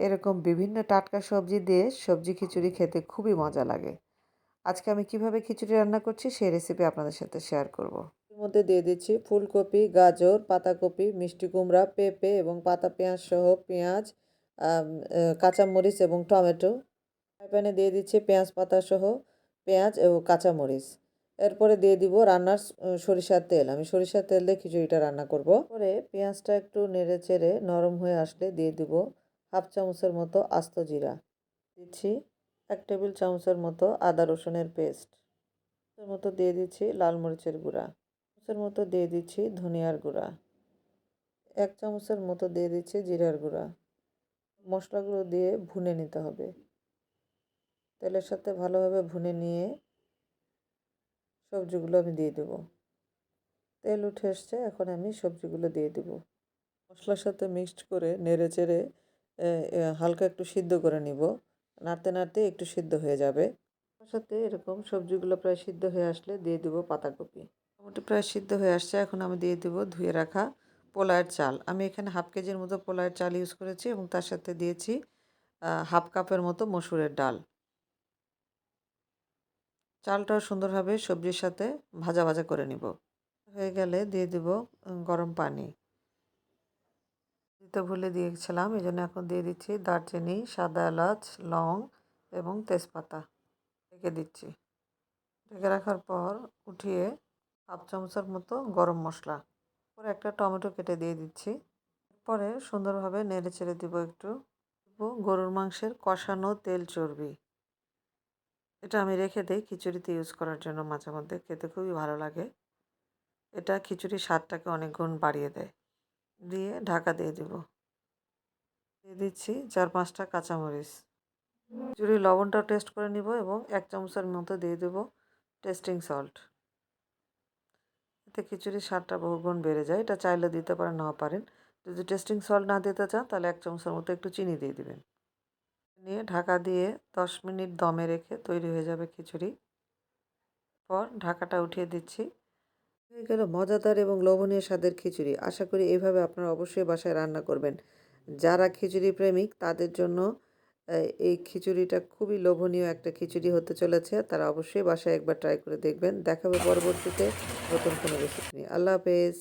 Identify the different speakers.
Speaker 1: এরকম বিভিন্ন টাটকা সবজি দিয়ে সবজি খিচুড়ি খেতে খুবই মজা লাগে। আজকে আমি কীভাবে খিচুড়ি রান্না করছি সেই রেসিপি আপনাদের সাথে শেয়ার করব। এর মধ্যে দিয়ে দিচ্ছি ফুলকপি, গাজর, পাতাকপি, মিষ্টি কুমড়া, পেঁপে এবং পাতা পেঁয়াজ সহ পেঁয়াজ কাঁচামরিচ এবং টমেটো। প্যানে দিয়ে দিচ্ছি পেঁয়াজ পাতা সহ পেঁয়াজ এবং কাঁচামরিচ। এরপরে দিয়ে দিব রান্নার সরিষার তেল। আমি সরিষার তেল দিয়ে খিচুড়িটা রান্না করব। পরে পেঁয়াজটা একটু নেড়ে চেড়ে নরম হয়ে আসলে দিয়ে দিব হাফ চামচের মতো আস্ত জিরা। দিচ্ছি এক টেবিল চামচের মতো আদা রসুনের পেস্ট। এর মতো দিয়ে দিচ্ছি লাল মরিচের গুঁড়া। চামচের মতো দিয়ে দিচ্ছি ধনিয়ার গুঁড়া। এক চামচের মতো দিয়ে দিচ্ছি জিরার গুঁড়া। মশলাগুলো দিয়ে ভুনে নিতে হবে। তেলের সাথে ভালোভাবে ভুনে নিয়ে সবজিগুলো আমি দিয়ে দেবো। তেল উঠে এসছে, এখন আমি সবজিগুলো দিয়ে দেব। মশলার সাথে মিক্সড করে নেড়ে চেড়ে হালকা একটু সিদ্ধ করে নিব। নাড়তে নাড়তে একটু সিদ্ধ হয়ে যাবে। তার সাথে এরকম সবজিগুলো প্রায় সিদ্ধ হয়ে আসলে দিয়ে দেবো পাতাকপি। মোটামুটি প্রায় সিদ্ধ হয়ে আসছে। এখন আমি দিয়ে দেবো ধুয়ে রাখা পোলায়ের চাল। আমি এখানে হাফ কেজির মতো পোলায়ের চাল ইউজ করেছি এবং তার সাথে দিয়েছি হাফ কাপের মতো মসুরের ডাল। চালটাও সুন্দরভাবে সবজির সাথে ভাজা ভাজা করে নিব। হয়ে গেলে দিয়ে দিব গরম পানি। দিতে ভুলে দিয়েছিলাম এই জন্য এখন দিয়ে দিচ্ছি দারচিনি, সাদা এলাচ, লং এবং তেজপাতা। ঢেকে দিচ্ছি। ঢেকে রাখার পর উঠিয়ে হাফ চামচের মতো গরম মশলা। পরে একটা টমেটো কেটে দিয়ে দিচ্ছি। পরে সুন্দরভাবে নেড়ে চেড়ে দিব একটু। গরুর মাংসের কষানো তেল চর্বি। এটা আমি রেখে দিই খিচুড়িতে ইউজ করার জন্য মাঝে মধ্যে, খেতে খুবই ভালো লাগে। এটা খিচুড়ির স্বাদটাকে অনেক গুণ বাড়িয়ে দেয়। দিয়ে ঢাকা দিয়ে দিব। দিয়ে দিচ্ছি চার পাঁচটা কাঁচামরিচ। খিচুড়ির লবণটাও টেস্ট করে নিব এবং এক চামচের মতো দিয়ে দেবো টেস্টিং সল্ট এতে খিচুড়ির স্বাদটা বহুগুণ বেড়ে যায়। এটা চাইলে দিতে পারেন, নাও পারেন। যদি টেস্টিং সল্ট না দিতে চান, তাহলে এক চামচের মতো একটু চিনি দিয়ে দিবেন। নিয়ে ঢাকা দিয়ে দশ মিনিট দমে রেখে তৈরি হয়ে যাবে খিচুড়ি। পর ঢাকাটা উঠিয়ে দিচ্ছি। হয়ে গেল মজাদার এবং লোভনীয় স্বাদের খিচুড়ি। আশা করি এভাবে আপনারা অবশ্যই বাসায় রান্না করবেন। যারা খিচুড়ি প্রেমিক, তাদের জন্য এই খিচুড়িটা খুবই লোভনীয় একটা খিচুড়ি হতে চলেছে। তারা অবশ্যই বাসায় একবার ট্রাই করে দেখবেন। দেখাবে পরবর্তীতে নতুন কোনো রেসিপি নিয়ে। আল্লাহ হাফেজ।